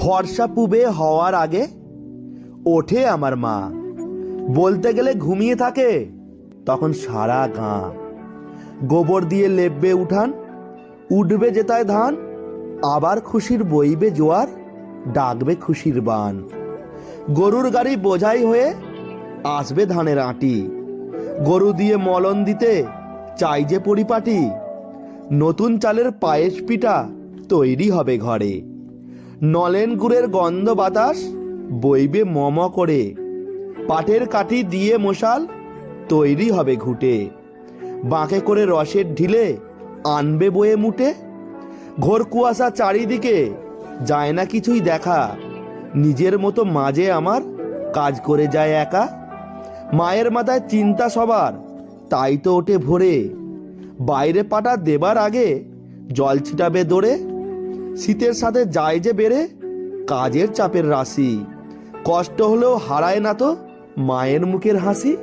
ফর্সা পুবে হওয়ার আগে ওঠে আমার মা। বলতে গেলে ঘুমিয়ে থাকে, তখন সারা গাঁ। গোবর দিয়ে লেপবে উঠান, উঠবে যেতায় ধান, আবার খুশির বইবে জোয়ার, ডাকবে খুশির বান। গরুর গাড়ি বোঝাই হয়ে আসবে ধানের আঁটি। গরু দিয়ে মলন দিতে চাই যে পরিপাটি, নতুন চালের পায়েস পিঠা তৈরি হবে ঘরে। নলেন গুড়ের গন্ধ বাতাস বইবে মম করে। পাটের কাঠি দিয়ে মশাল তৈরি হবে ঘুটে। বাঁকে করে রসের ঢিলে আনবে বয়ে মুটে। ঘোর কুয়াশা চারিদিকে যায় না কিছুই দেখা। নিজের মতো মাঝে আমার কাজ করে যায় একা। মায়ের মাথায় চিন্তা সবার, তাই তো ওঠে ভোরে। বাইরে পাটা দেবার আগে জল ছিটাবে দৌড়ে শীতের সাথে যায় যে বেড়ে, কাজের চাপের রাশি। কষ্ট হলেও হারায় না তো মায়ের মুখের হাসি।